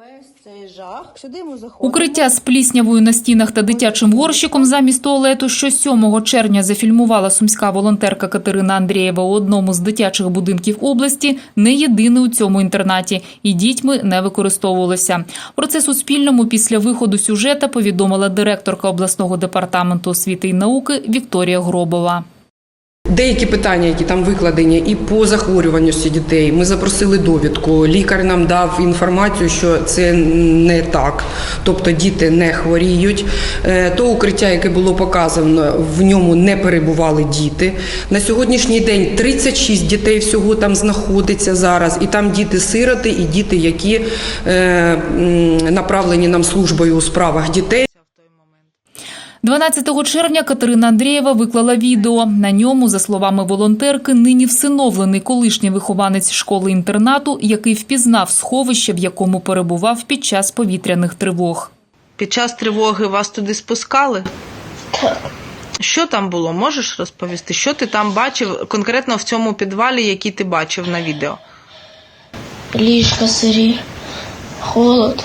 Весь жах. Сюди ми. Укриття з пліснявою на стінах та дитячим горщиком замість туалету, що 7 червня зафільмувала сумська волонтерка Катерина Андрієва у одному з дитячих будинків області, не єдине у цьому інтернаті, і дітьми не використовувалося. Про це Суспільному після виходу сюжета повідомила директорка обласного департаменту освіти і науки Вікторія Гробова. Деякі питання, які там викладені, і по захворюваності дітей, ми запросили довідку. Лікар нам дав інформацію, що це не так, тобто діти не хворіють. Е, То укриття, яке було показано, в ньому не перебували діти. На сьогоднішній день 36 дітей всього там знаходиться зараз, і там діти-сироти, і діти, які е, направлені нам службою у справах дітей. 12 червня Катерина Андрієва виклала відео. На ньому, за словами волонтерки, нині всиновлений колишній вихованець школи-інтернату, який впізнав сховище, в якому перебував під час повітряних тривог. Під час тривоги вас туди спускали? Так. Що там було? Можеш розповісти? Що ти там бачив конкретно в цьому підвалі, який ти бачив на відео? Ліжка сирі, холод.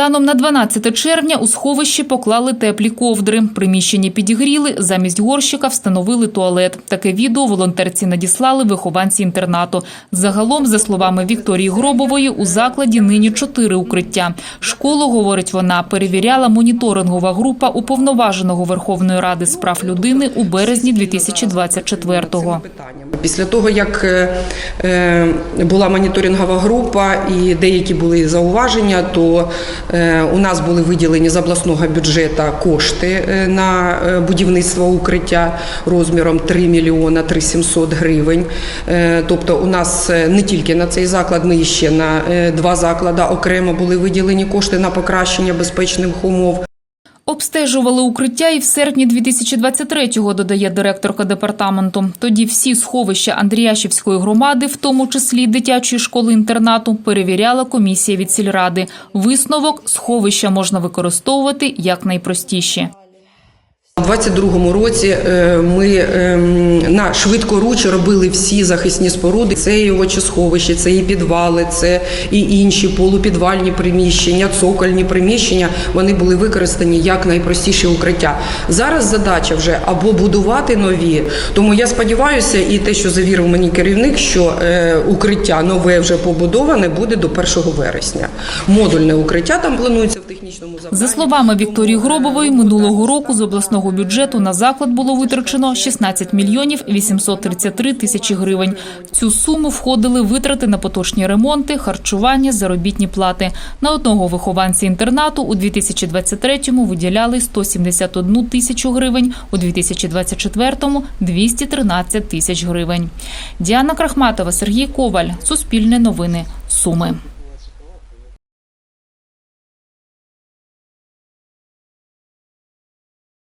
Станом на 12 червня у сховищі поклали теплі ковдри. Приміщення підігріли, замість горщика встановили туалет. Таке відео волонтерці надіслали вихованці інтернату. Загалом, за словами Вікторії Гробової, у закладі нині чотири укриття. Школу, говорить вона, перевіряла моніторингова група уповноваженого Верховної Ради з прав людини у березні 2024-го. Після того, як е, е, була моніторингова група і деякі були зауваження, то у нас були виділені з обласного бюджету кошти е, на е, будівництво укриття розміром 3 мільйона 3700 гривень. Е, Тобто у нас е, не тільки на цей заклад, ми ще на е, два заклади окремо були виділені кошти на покращення безпечних умов. Обстежували укриття і в серпні 2023-го, додає директорка департаменту. Тоді всі сховища Андріяшівської громади, в тому числі дитячої школи-інтернату, перевіряла комісія від сільради. Висновок – сховища можна використовувати як найпростіші. У 22-му році е, ми ем, на швидкоруч робили всі захисні споруди. Це і овочесховище, це і підвали, це і інші полупідвальні приміщення, цокольні приміщення. Вони були використані як найпростіші укриття. Зараз задача вже або будувати нові. Тому я сподіваюся, і те, що завірив мені керівник, що е, укриття нове вже побудоване буде до 1 вересня. Модульне укриття там планується в технічному завданні. За словами Вікторії Гробової, минулого року з обласного бюджету на заклад було витрачено 16 мільйонів 833 тисячі гривень. В цю суму входили витрати на поточні ремонти, харчування, заробітні плати. На одного вихованця інтернату у 2023-му виділяли 171 тисячу гривень, у 2024-му – 213 тисяч гривень. Діана Крахматова, Сергій Коваль. Суспільне новини. Суми.